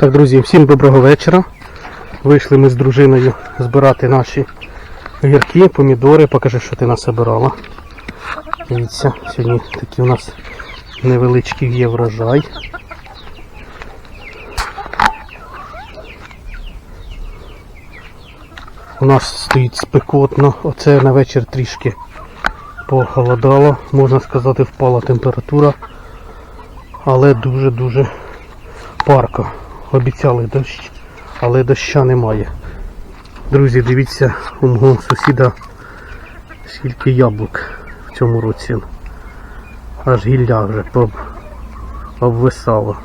Так, друзі, всім доброго вечора. Вийшли ми з дружиною збирати наші огірки, помідори. Покажи, що ти насобирала. Дивіться, сьогодні такий у нас невеличкий є врожай. У нас стоїть спекотно. Оце на вечір трішки похолодало. Можна сказати, впала температура. Але дуже-дуже парко. Обіцяли дощ, але доща немає. Друзі, дивіться, у мого сусіда скільки яблук в цьому році. Аж гілля вже обвисало.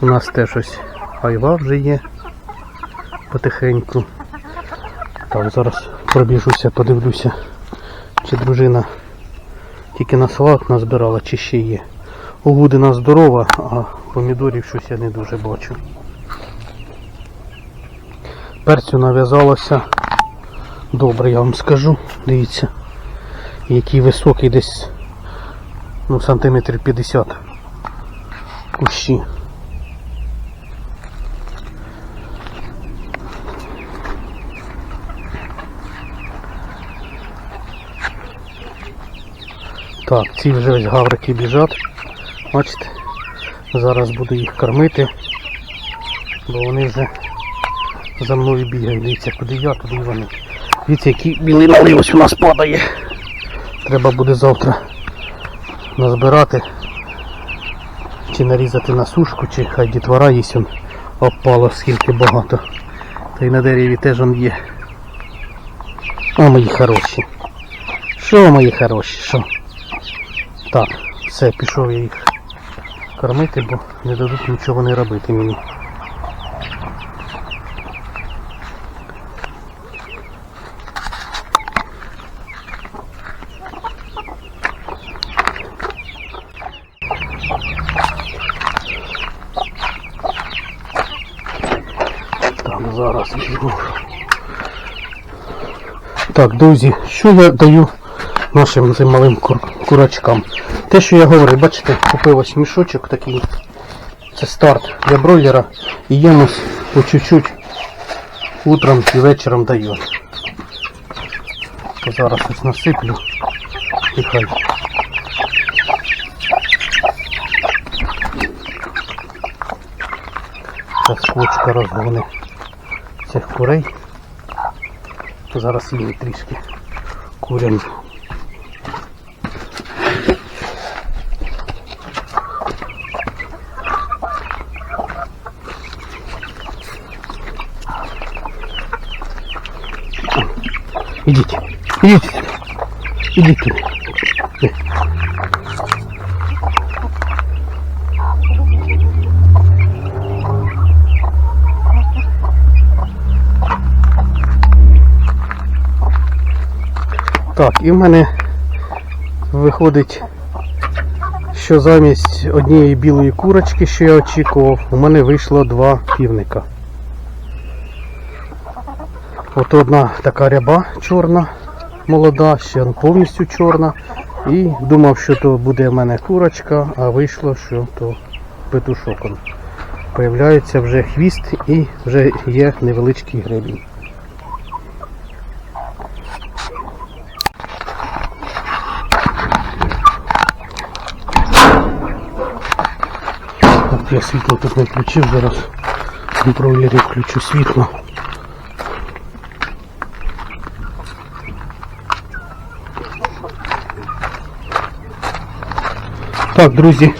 У нас теж ось айва вже є потихеньку. Так, зараз пробіжуся, подивлюся, чи дружина тільки на салат назбирала, чи ще є. Угудина здорова, а помідорів щось я не дуже бачу. Перцю нав'язалося добре, я вам скажу. Дивіться, який високий десь ну, сантиметрів 50 кущі. Так, ці вже ось гаврики біжать. Бачите, зараз буду їх кормити, бо вони вже за мною бігають. Дивіться, куди я, туди вони. Дивіться, який білий налив ось у нас падає. Треба буде завтра назбирати, чи нарізати на сушку, чи хай дітвора їсть он опало скільки багато. Та й на дереві теж он є. О, мої хороші. Що, мої хороші, що? Так, все, пішов я їх кормити, бо не дадуть нічого не робити мені. Так, зараз візьму. Так, друзі, що я даю нашим малим кур- курачкам? Те, що я говорив, бачите, купив ось мішочок такий. Це старт для бройлера. І йому по чуть-чуть утром і вечором даю. Зараз ось насиплю і хай. Зараз квочка розгони цих курей. Зараз їм трішки курям. Ідіть, ідіть, ідіть. Так, і в мене виходить, що замість однієї білої курочки, що я очікував, у мене вийшло два півника. От одна така ряба чорна, молода, ще повністю чорна. І думав, що то буде в мене курочка, а вийшло, що то петушок. он. Появляється вже хвіст і вже є невеличкий гребінь. Так, я світло тут не включив, зараз на бройлері включу світло. Так, друзі.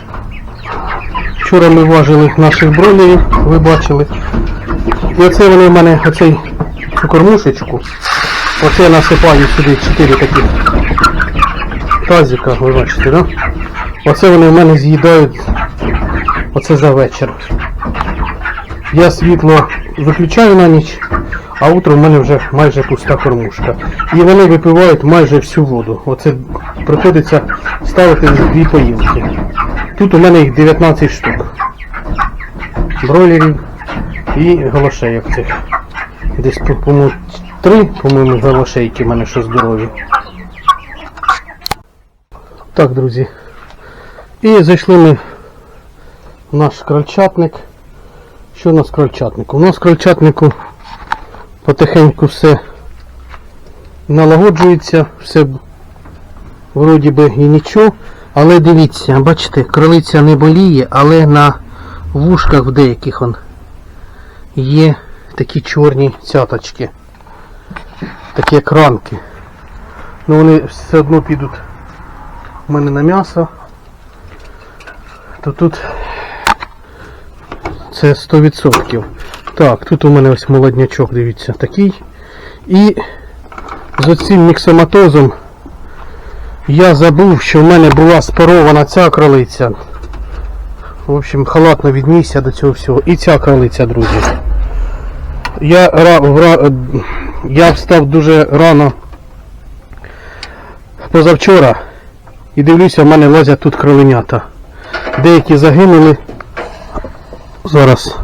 Вчора ми важили наших бройлерів, ви бачили. І оце вони в мене, оцей цю кормушечку. Оце я насипаю сюди 4 такі тазика, ви бачите, да? Оце вони в мене з'їдають оце за вечір. Я світло виключаю на ніч, а утром в мене вже майже пуста кормушка. І вони випивають майже всю воду. Оце приходиться ставити дві поїлки. Тут у мене їх 19 штук. Бройлерів і голошейок цих. Десь, по- по-моєму, три, по-моєму, голошейки в мене що здорові. Так, друзі. І зайшли ми в наш крольчатник. Що у нас крольчатнику? У нас крольчатнику потихеньку все налагоджується, все вроді би і нічого. Але дивіться, бачите, кролиця не боліє, але на вушках в деяких он є такі чорні цяточки. Такі як. Ну вони все одно підуть у мене на м'ясо. То тут це 100%. Так, тут у мене ось молоднячок, дивіться, такий. І з оцим міксоматозом я забув, що в мене була спарована ця кролиця. В общем, халатно віднісся до цього всього. І ця кролиця, друзі. Я, я встав дуже рано позавчора і дивлюся, в мене лазять тут кроленята. Деякі загинули. Зараз.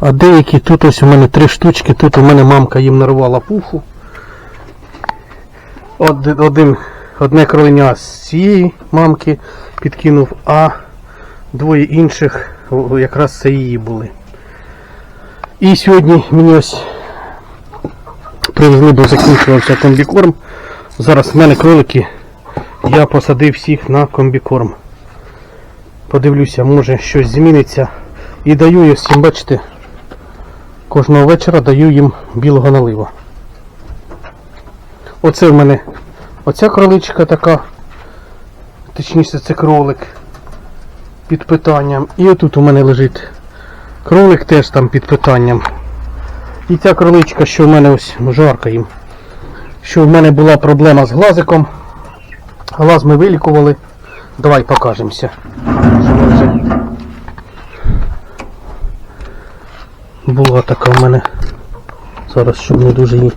А деякі тут ось у мене три штучки, тут у мене мамка їм нарвала пуху. Од- Один, одне кроленя з цієї мамки підкинув, а двоє інших якраз це її були. І сьогодні мені ось привезли, бо закінчувався комбікорм. Зараз в мене кролики, я посадив всіх на комбікорм. Подивлюся, може щось зміниться. І даю я всім, бачите, кожного вечора даю їм білого налива. Оце в мене оця кроличка така, точніше це кролик під питанням. І отут у мене лежить кролик теж там під питанням. І ця кроличка, що в мене ось жарко їм. Що в мене була проблема з глазиком. Глаз ми вилікували. Давай покажемося. Що ми вже... Була така в мене. Зараз щоб не дуже її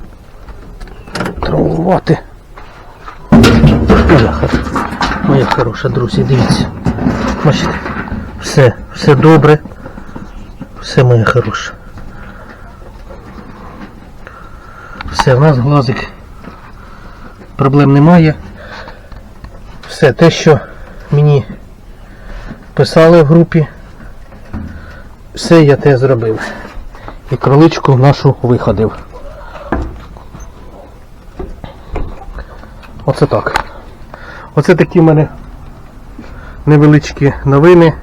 травмувати. Моя, моя хороша, друзі, дивіться. Бачите, все, все добре. Все моє хороше. Все, в нас глазик. Проблем немає. Все те, що мені писали в групі, все я те зробив. І кроличку нашу виходив. Оце так. Оце такі в мене невеличкі новини.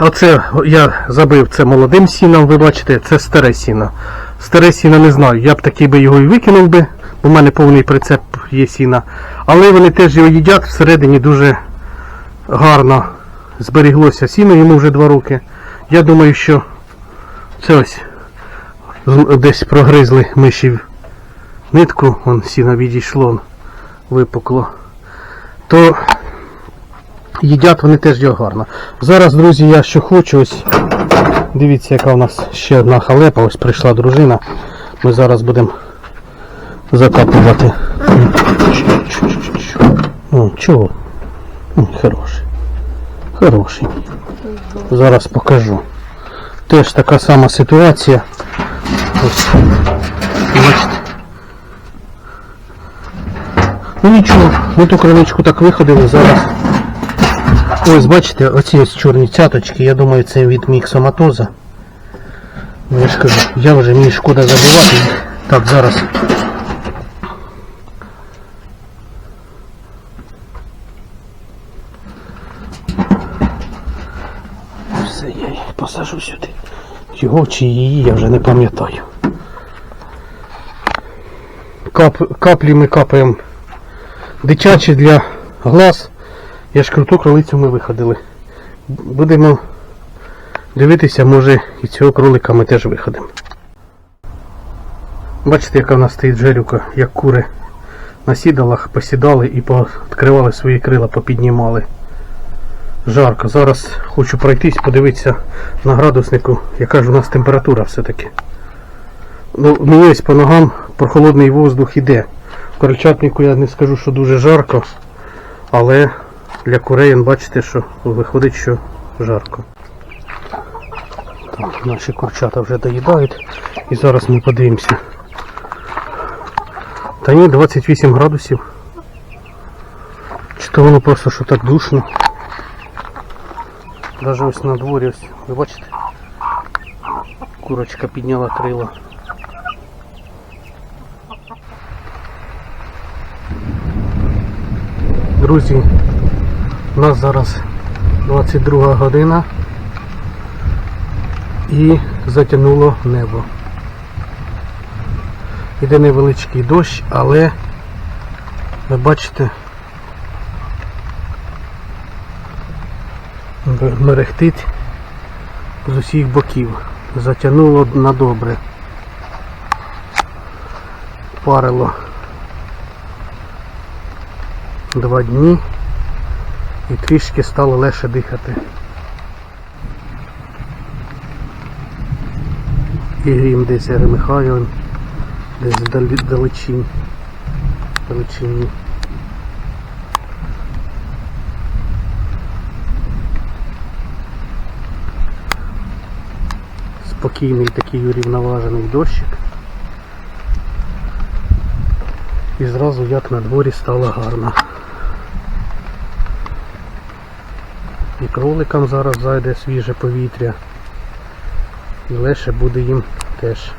Оце я забив це молодим сіном, ви бачите, це старе сіно. Старе сіно не знаю, я б такий би його і викинув би, бо в мене повний прицеп є сіна. Але вони теж його їдять, всередині дуже гарно зберіглося сіно, йому вже два роки. Я думаю, що це ось десь прогризли миші нитку, вон сіно відійшло, випукло. То їдять вони теж його гарно. Зараз, друзі, я що хочу, ось дивіться, яка у нас ще одна халепа, ось прийшла дружина. Ми зараз будемо закапувати. Чого? Хороший. Хороший. Зараз покажу. Теж така сама ситуація. Ось. Бачите. Ну нічого, ми ту кровичку так виходили зараз. Ось бачите, оці ось чорні цяточки, я думаю, це від міксоматоза. Ну я ж кажу, я вже мені шкода забивати. Так, зараз. Все, я їх посажу сюди. Його чи її, я вже не пам'ятаю. Кап, каплі ми капаємо дитячі для глаз. Я ж круту кролицю ми виходили. Будемо дивитися, може і цього кролика ми теж виходимо. Бачите, яка в нас стоїть жалюка, як кури на сідалах посідали і відкривали свої крила, попіднімали. Жарко. Зараз хочу пройтись, подивитися на градуснику, яка ж у нас температура все-таки. Ну, мені ось по ногам прохолодний воздух іде. В крольчатнику я не скажу, що дуже жарко, але для курей, бачите, що виходить, що жарко. От наші курчата вже доїдають. І зараз ми подивимося. Та ні, 28 градусів. Чи то воно просто що так душно. Даже ось на дворі ось, ви бачите? Курочка підняла крила. Друзі, у нас зараз 22 година і затягнуло небо. Іде невеличкий дощ, але ви бачите, мерехтить з усіх боків. Затягнуло на добре. Парило два дні і трішки стало легше дихати. І грім десь гремихає, десь вдалі, далечінь. Спокійний такий урівноважений дощик. І зразу як на дворі стало гарно. І кроликам зараз зайде свіже повітря. І легше буде їм теж.